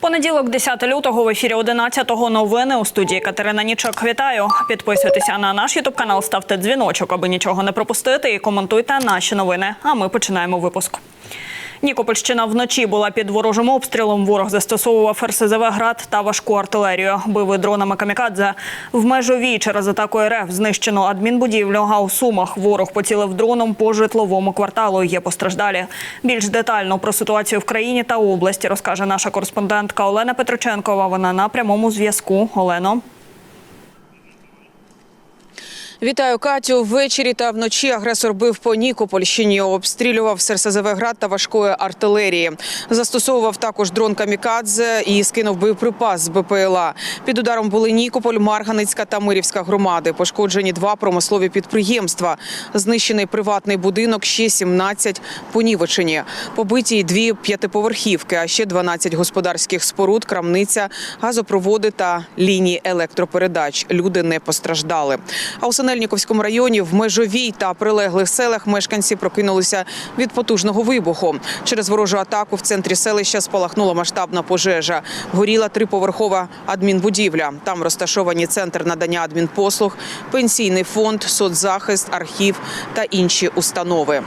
Понеділок, 10 лютого, в ефірі 11-го новини у студії Катерина Нічок. Вітаю. Підписуйтеся на наш ютуб канал, ставте дзвіночок, аби нічого не пропустити, і коментуйте наші новини. А ми починаємо випуск. Нікопольщина вночі була під ворожим обстрілом. Ворог застосовував РСЗВ град та важку артилерію. Били дронами камікадзе. В межовій через атаку РФ знищено адмінбудівлю. А у Сумах ворог поцілив дроном по житловому кварталу. Є постраждалі. Більш детально про ситуацію в країні та області розкаже наша кореспондентка Олена Петроченкова. Вона на прямому зв'язку. Олено. Вітаю Катю. Ввечері та вночі агресор бив по Нікопольщині, обстрілював з град та важкої артилерії. Застосовував також дрон камікадзе і скинув боєприпас з БПЛА. Під ударом були Нікополь, Марганицька та Мирівська громади. Пошкоджені два промислові підприємства. Знищений приватний будинок, ще 17 понівечені. Побиті дві п'ятиповерхівки, а ще 12 господарських споруд, крамниця, газопроводи та лінії електропередач. Люди не постраждали. А у Синельніковському районі в межовій та прилеглих селах мешканці прокинулися від потужного вибуху. Через ворожу атаку в центрі селища спалахнула масштабна пожежа. Горіла триповерхова адмінбудівля. Там розташовані центр надання адмінпослуг, пенсійний фонд, соцзахист, архів та інші установи.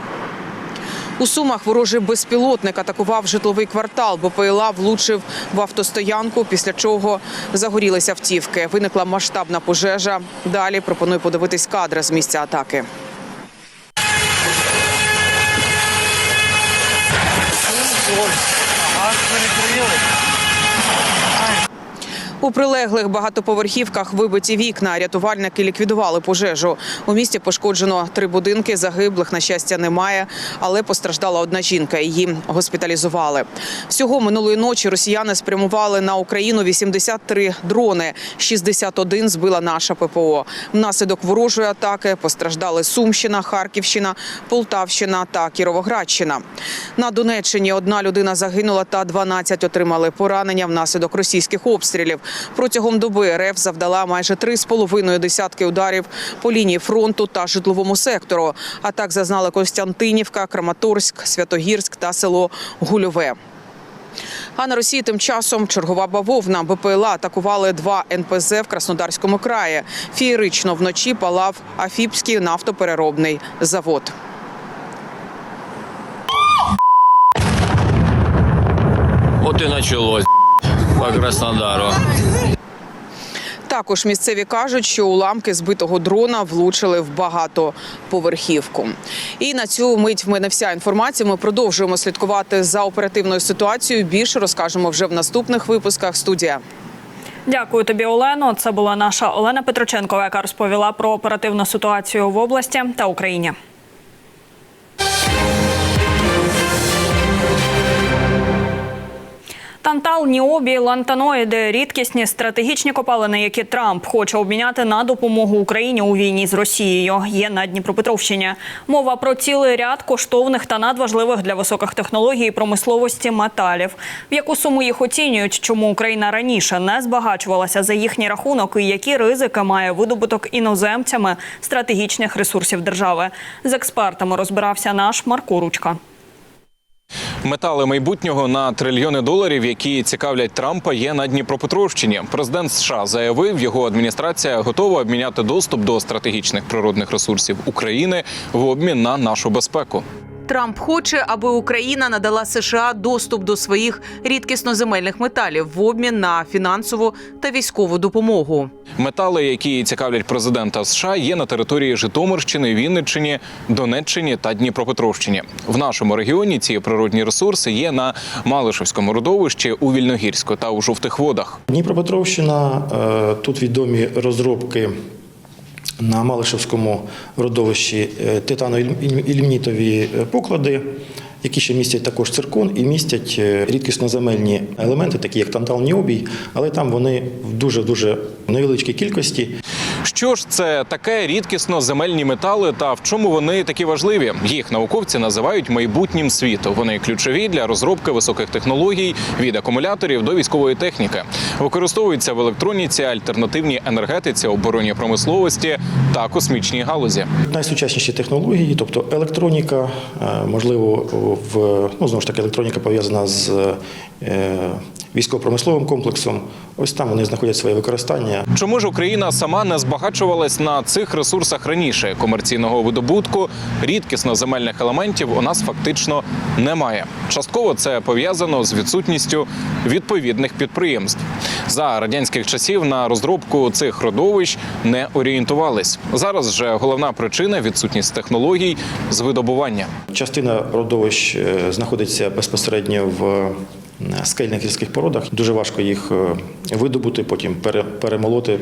У Сумах ворожий безпілотник атакував житловий квартал. БПЛА влучив в автостоянку, після чого загорілися автівки. Виникла масштабна пожежа. Далі пропоную подивитись кадри з місця атаки. У прилеглих багатоповерхівках вибиті вікна. Рятувальники ліквідували пожежу. У місті пошкоджено три будинки. Загиблих на щастя немає, але постраждала одна жінка. Її госпіталізували. Всього минулої ночі росіяни спрямували на Україну 83 дрони. 61 збила наша ППО. Внаслідок ворожої атаки постраждали Сумщина, Харківщина, Полтавщина та Кіровоградщина. На Донеччині одна людина загинула та 12 отримали поранення внаслідок російських обстрілів. Протягом доби РФ завдала майже три з половиною десятки ударів по лінії фронту та житловому сектору. А так зазнали Костянтинівка, Краматорськ, Святогірськ та село Гульове. А на Росії тим часом чергова бавовна БПЛА атакували два НПЗ в Краснодарському краї. Фієрично вночі палав Афіпський нафтопереробний завод. Вот и началось по Краснодару. Також місцеві кажуть, що уламки збитого дрона влучили в багатоповерхівку. І на цю мить в мене вся інформація. Ми продовжуємо слідкувати за оперативною ситуацією. Більше розкажемо вже в наступних випусках. Студія. Дякую тобі, Олено. Це була наша Олена Петроченкова, яка розповіла про оперативну ситуацію в області та Україні. Тантал, ніобій, лантаноїди – рідкісні стратегічні копалини, які Трамп хоче обміняти на допомогу Україні у війні з Росією. Є на Дніпропетровщині. Мова про цілий ряд коштовних та надважливих для високих технологій промисловості металів. В яку суму їх оцінюють, чому Україна раніше не збагачувалася за їхній рахунок і які ризики має видобуток іноземцями стратегічних ресурсів держави. З експертами розбирався наш Марко Ручка. Метали майбутнього на трильйони доларів, які цікавлять Трампа, є на Дніпропетровщині. Президент США заявив, його адміністрація готова обміняти доступ до стратегічних природних ресурсів України в обмін на нашу безпеку. Трамп хоче, аби Україна надала США доступ до своїх рідкісноземельних металів в обмін на фінансову та військову допомогу. Метали, які цікавлять президента США, є на території Житомирщини, Вінниччині, Донеччині та Дніпропетровщині. В нашому регіоні ці природні ресурси є на Малишевському родовищі у Вільногірську та у жовтих водах. Дніпропетровщина е, тут відомі розробки на Малишевському родовищі е, титано-ілімнітові поклади, які ще містять також циркон і містять е, рідкісноземельні елементи, такі як тантал ніобій, але там вони в дуже дуже невеличкій кількості. Що ж це таке рідкісно земельні метали та в чому вони такі важливі? Їх науковці називають майбутнім світу. Вони ключові для розробки високих технологій від акумуляторів до військової техніки. Використовуються в електроніці, альтернативній енергетиці, оборонній промисловості та космічній галузі. Найсучасніші технології, тобто електроніка, е, можливо, в ну знову ж таки електроніка пов'язана з е, військово-промисловим комплексом. Ось там вони знаходять своє використання. Чому ж Україна сама не збагачувалась на цих ресурсах раніше? Комерційного видобутку, рідкісно земельних елементів у нас фактично немає. Частково це пов'язано з відсутністю відповідних підприємств. За радянських часів на розробку цих родовищ не орієнтувались. Зараз же головна причина відсутність технологій з видобування. Частина родовищ е, знаходиться безпосередньо в скельних гірських породах. Дуже важко їх е, видобути, потім пере- перемолоти,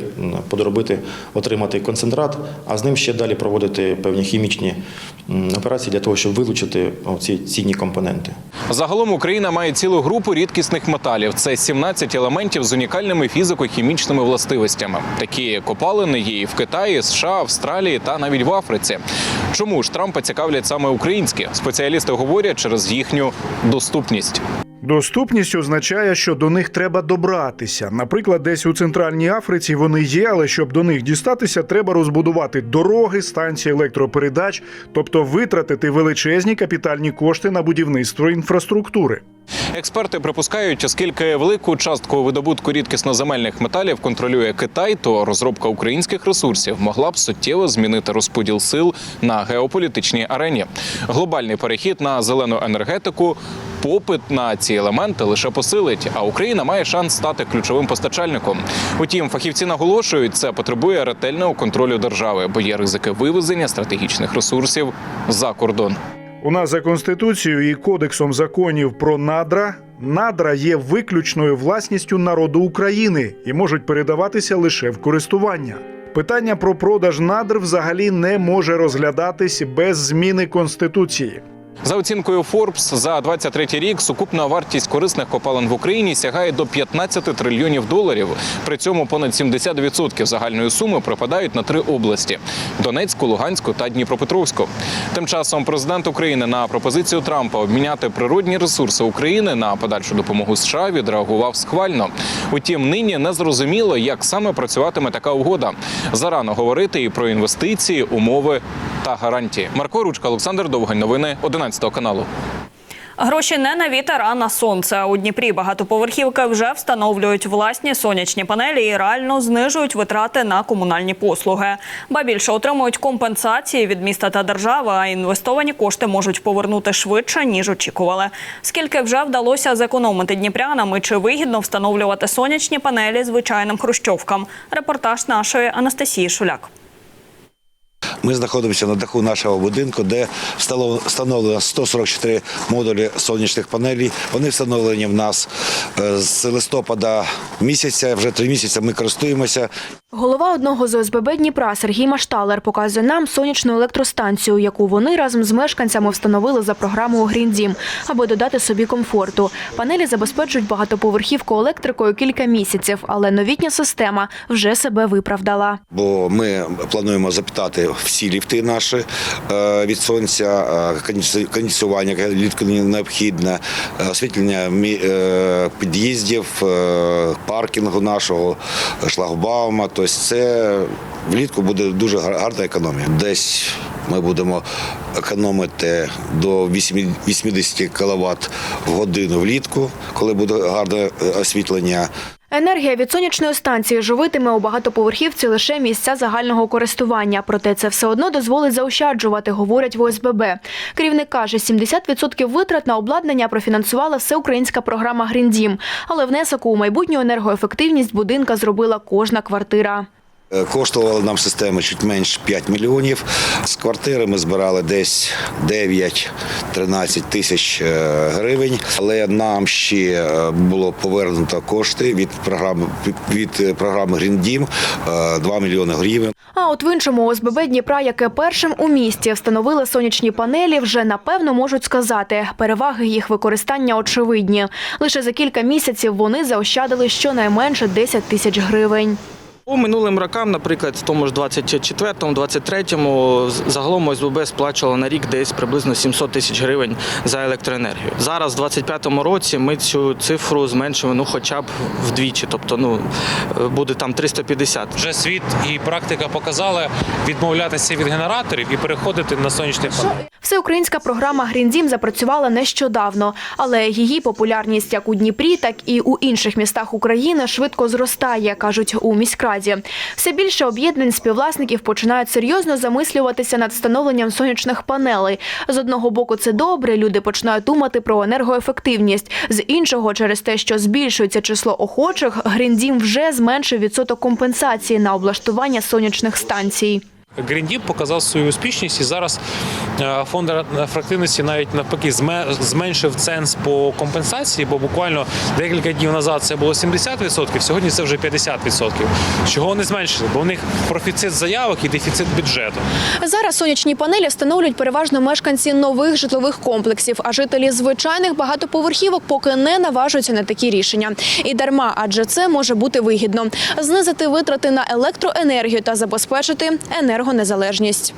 подробити, отримати концентрат, а з ним ще далі проводити певні хімічні операції для того, щоб вилучити ці цінні компоненти. Загалом Україна має цілу групу рідкісних металів. Це 17 елементів з унікальними фізико-хімічними властивостями. Такі копалини є і в Китаї, США, Австралії та навіть в Африці. Чому ж Трампа цікавлять саме українські? Спеціалісти говорять через їхню доступність. Доступність означає, що до них треба добратися. Наприклад, десь у центральній Африці вони є, але щоб до них дістатися, треба розбудувати дороги, станції електропередач, тобто витратити величезні капітальні кошти на будівництво інфраструктури. Експерти припускають, оскільки велику частку видобутку рідкісноземельних металів контролює Китай, то розробка українських ресурсів могла б суттєво змінити розподіл сил на геополітичній арені. Глобальний перехід на зелену енергетику. Попит на ці елементи лише посилить, а Україна має шанс стати ключовим постачальником. Утім, фахівці наголошують, це потребує ретельного контролю держави, бо є ризики вивезення стратегічних ресурсів за кордон. У нас за конституцією і кодексом законів про надра. Надра є виключною власністю народу України і можуть передаватися лише в користування. Питання про продаж надр взагалі не може розглядатись без зміни конституції. За оцінкою Forbes, за 23 рік сукупна вартість корисних копалин в Україні сягає до 15 трильйонів доларів. При цьому понад 70% загальної суми припадають на три області: Донецьку, Луганську та Дніпропетровську. Тим часом президент України на пропозицію Трампа обміняти природні ресурси України на подальшу допомогу США відреагував схвально. Утім, нині не зрозуміло, як саме працюватиме така угода. Зарано говорити і про інвестиції, умови та гарантії. Марко Ручка, Олександр Довгань. Новини 11 каналу. Гроші не на вітер, а на сонце. У Дніпрі багатоповерхівки вже встановлюють власні сонячні панелі і реально знижують витрати на комунальні послуги. Ба більше отримують компенсації від міста та держави, а інвестовані кошти можуть повернути швидше ніж очікували. Скільки вже вдалося зекономити дніпрянам і чи вигідно встановлювати сонячні панелі звичайним хрущовкам? Репортаж нашої Анастасії Шуляк. Ми знаходимося на даху нашого будинку, де встановлено 144 модулі сонячних панелей. Вони встановлені в нас е, з листопада місяця. Вже три місяці ми користуємося. Голова одного з ОСББ Дніпра Сергій Машталер показує нам сонячну електростанцію, яку вони разом з мешканцями встановили за програмою «Гріндім», аби додати собі комфорту. Панелі забезпечують багатоповерхівку електрикою кілька місяців, але новітня система вже себе виправдала. Бо ми плануємо запитати всі ліфти наші е, від сонця, е, кондиці- кондиціювання, яке влітку необхідне, е, освітлення під'їздів, паркінгу нашого, шлагбаума. Тобто це влітку буде дуже гарна економія. Десь ми будемо економити до 80 кВт в годину влітку, коли буде гарне е, освітлення. Енергія від сонячної станції живитиме у багатоповерхівці лише місця загального користування. Проте це все одно дозволить заощаджувати, говорять в ОСББ. Керівник каже, 70% витрат на обладнання профінансувала всеукраїнська програма «Гріндім». Але внесок у майбутню енергоефективність будинка зробила кожна квартира. Е, Коштувала нам система чуть менш 5 мільйонів. З квартири ми збирали десь 9-13 тисяч е, гривень. Але нам ще е, було повернуто кошти від програми від програми Гріндім 2 мільйони гривень. А от в іншому ОСББ Дніпра, яке першим у місті встановили сонячні панелі, вже напевно можуть сказати, переваги їх використання очевидні. Лише за кілька місяців вони заощадили щонайменше 10 тисяч гривень. По минулим рокам, наприклад, в тому ж 24-му, 23-му загалом ОСББ сплачувало на рік десь приблизно 700 тисяч гривень за електроенергію. Зараз, в 25-му році, ми цю цифру зменшимо ну, хоча б вдвічі, тобто ну, буде там 350. Вже світ і практика показали відмовлятися від генераторів і переходити на сонячний панель. Всеукраїнська програма «Гріндім» запрацювала нещодавно, але її популярність як у Дніпрі, так і у інших містах України швидко зростає, кажуть у міськраді. Все більше об'єднань співвласників починають серйозно замислюватися над встановленням сонячних панелей. З одного боку, це добре, люди починають думати про енергоефективність. З іншого, через те, що збільшується число охочих, «Гріндім» вже зменшив відсоток компенсації на облаштування сонячних станцій. Гріндіп показав свою успішність і зараз е, фонд ефективності навіть навпаки зме- зменшив ценз по компенсації, бо буквально декілька днів назад це було 70%, сьогодні це вже 50%. Чого вони зменшили? Бо у них профіцит заявок і дефіцит бюджету. Зараз сонячні панелі встановлюють переважно мешканці нових житлових комплексів, а жителі звичайних багатоповерхівок поки не наважуються на такі рішення. І дарма, адже це може бути вигідно знизити витрати на електроенергію та забезпечити енергонезалежність.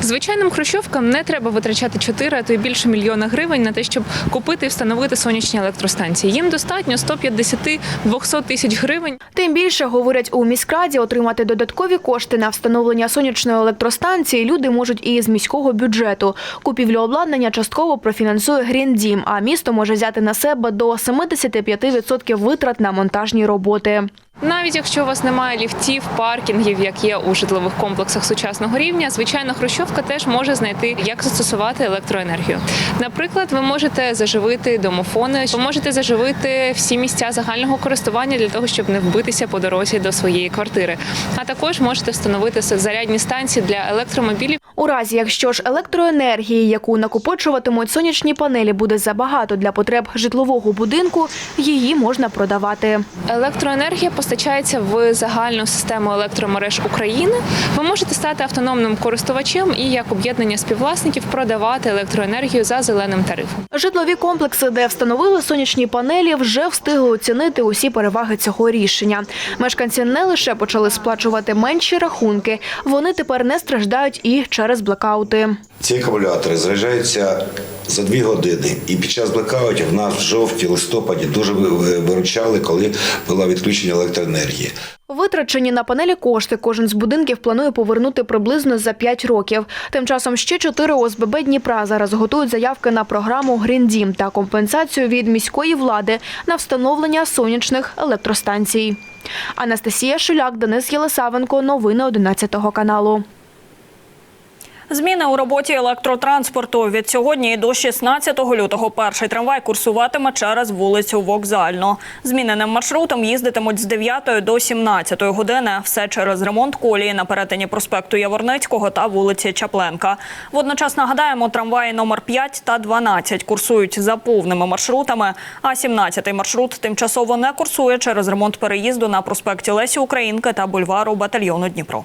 Звичайним хрущовкам не треба витрачати 4, а то й більше мільйона гривень на те, щоб купити і встановити сонячні електростанції. Їм достатньо 150-200 тисяч гривень. Тим більше, говорять у міськраді, отримати додаткові кошти на встановлення сонячної електростанції люди можуть і з міського бюджету. Купівлю обладнання частково профінансує Гріндім, а місто може взяти на себе до 75% витрат на монтажні роботи. Навіть якщо у вас немає ліфтів, паркінгів, як є у житлових комплексах сучасного рівня, звичайно, хрущовка теж може знайти, як застосувати електроенергію. Наприклад, ви можете заживити домофони, ви можете заживити всі місця загального користування для того, щоб не вбитися по дорозі до своєї квартири. А також можете встановити зарядні станції для електромобілів. У разі, якщо ж електроенергії, яку накопичуватимуть сонячні панелі, буде забагато для потреб житлового будинку, її можна продавати. Електроенергія постачається в загальну систему електромереж України. Ви можете стати автономним користувачем і як об'єднання співвласників продавати електроенергію за зеленим тарифом. Житлові комплекси, де встановили сонячні панелі, вже встигли оцінити усі переваги цього рішення. Мешканці не лише почали сплачувати менші рахунки, вони тепер не страждають і через блекаути. Ці акумулятори заряджаються за дві години. І під час блекаутів нас в жовтні, листопаді дуже ви- виручали, коли було відключення електроенергії. Витрачені на панелі кошти кожен з будинків планує повернути приблизно за 5 років. Тим часом ще чотири ОСББ Дніпра зараз готують заявки на програму «Гріндім» та компенсацію від міської влади на встановлення сонячних електростанцій. Анастасія Шуляк, Денис Єлисавенко. Новини 11 каналу. Зміни у роботі електротранспорту від сьогодні до 16 лютого перший трамвай курсуватиме через вулицю Вокзальну. Зміненим маршрутом їздитимуть з 9 до 17 години. Все через ремонт колії на перетині проспекту Яворницького та вулиці Чапленка. Водночас нагадаємо, трамваї номер 5 та 12 курсують за повними маршрутами. А 17-й маршрут тимчасово не курсує через ремонт переїзду на проспекті Лесі Українки та бульвару батальйону Дніпро.